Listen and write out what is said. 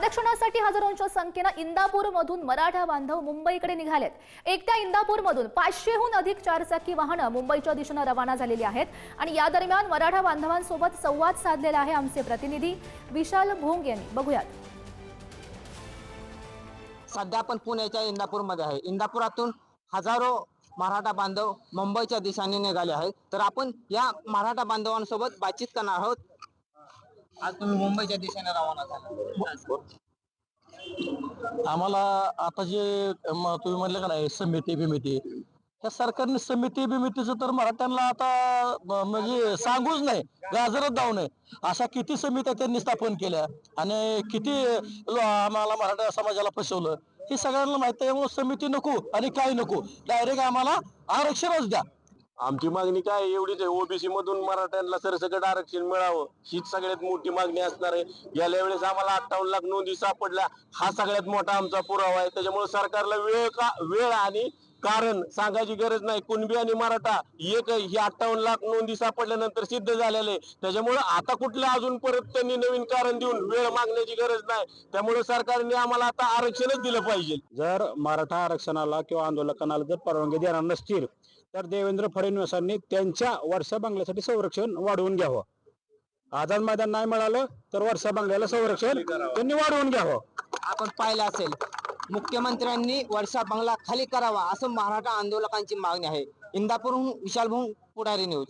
आरक्षणासाठी हजारोंच्या संख्येनं इंदापूर मधून मराठा बांधव मुंबईकडे निघालेत. एकट्या इंदापूर मधून पाचशेहून अधिक चारचाकी वाहनं मुंबईच्या दिशेनं रवाना झालेली आहेत. आणि या दरम्यान मराठा बांधवांसोबत संवाद साधलेला आहे आमचे प्रतिनिधी विशाल भोंग यांनी. बघूयात. सध्या आपण पुण्याच्या इंदापूरमध्ये आहे. इंदापुरातून हजारो मराठा बांधव मुंबईच्या दिशेने निघाले आहेत. तर आपण या मराठा बांधवांसोबत बातचीत करणार आहोत. आज तुम्ही मुंबईच्या दिशेने रवाना झाला. आम्हाला आता जे तुम्ही म्हणले का नाही समिती बिमिती त्या सरकारने समिती बिमितीचं तर मराठ्यांना आता म्हणजे सांगूच नाही गाजरच जाऊ नये. अशा किती समित्या त्यांनी स्थापन केल्या आणि किती आम्हाला मराठा समाजाला फसवलं हे सगळ्यांना माहिती आहे समिती नको आणि काही नको. डायरेक्ट आम्हाला आरक्षणच द्या. आमची मागणी काय एवढीच आहे. ओबीसी मधून मराठ्यांना सरसकट आरक्षण मिळावं. हीच सगळ्यात मोठी मागणी असणार आहे. गेल्या वेळेस आम्हाला अठ्ठावन्न लाख नोंदी सापडल्या. हा सगळ्यात मोठा आमचा पुरावा आहे. त्याच्यामुळे सरकारला वेळ का वेळ आणि कारण सांगायची गरज नाही. कुणबी आणि मराठा एक ही अठ्ठावन्न लाख नोंदी सापडल्यानंतर सिद्ध झालेले. त्याच्यामुळे आता कुठलं अजून परत त्यांनी नवीन कारण देऊन वेळ मागण्याची गरज नाही. त्यामुळे सरकारने आम्हाला आता आरक्षणच दिलं पाहिजे. जर मराठा आरक्षणाला किंवा आंदोलकांना जर परवानगी देणार नसतील तर देवेंद्र फडणवीसांनी त्यांच्या वर्षा बंगल्यासाठी संरक्षण वाढवून घ्यावं. आझाद मैदान नाही मिळालं तर वर्षा बंगल्याला संरक्षण त्यांनी वाढवून घ्यावं. आपण पाहिलं असेल मुख्यमंत्र्यांनी वर्षा बंगला खाली करावा असं मराठा आंदोलकांची मागणी आहे. इंदापूरहून विशाल भाऊ पुढारी न्यूज.